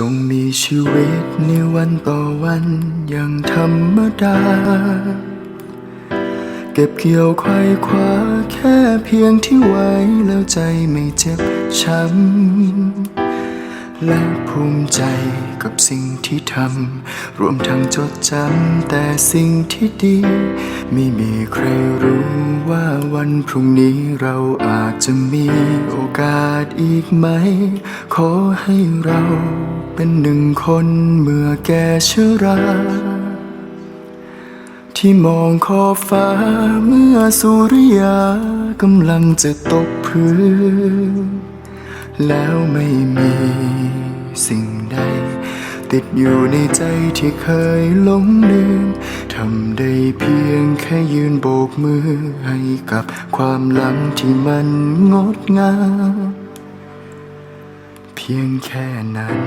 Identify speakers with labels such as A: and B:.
A: จงมีชีวิตในวันต่อวันอย่างธรรมดา เก็บเกี่ยวควายคว้าแค่เพียงที่ไว้แล้วใจไม่เจ็บช้ำ และภูมิใจกับสิ่งที่ทำรวมทั้งจดจำแต่สิ่งที่ดี ไม่มีใครรู้ว่าวันพรุ่งนี้เราอาจจะมีโอกาสอีกไหม ขอให้เราเป็นหนึ่งคนเมื่อแก่ชราที่มองขอบฟ้าเมื่อสุริยากำลังจะตกพื้น แล้วไม่มีสิ่งใด ติดอยู่ในใจที่เคยหลงลืมทำได้เพียงแค่ยืนโบกมือให้กับความหลังที่มันงดงามเพียงแค่นั้น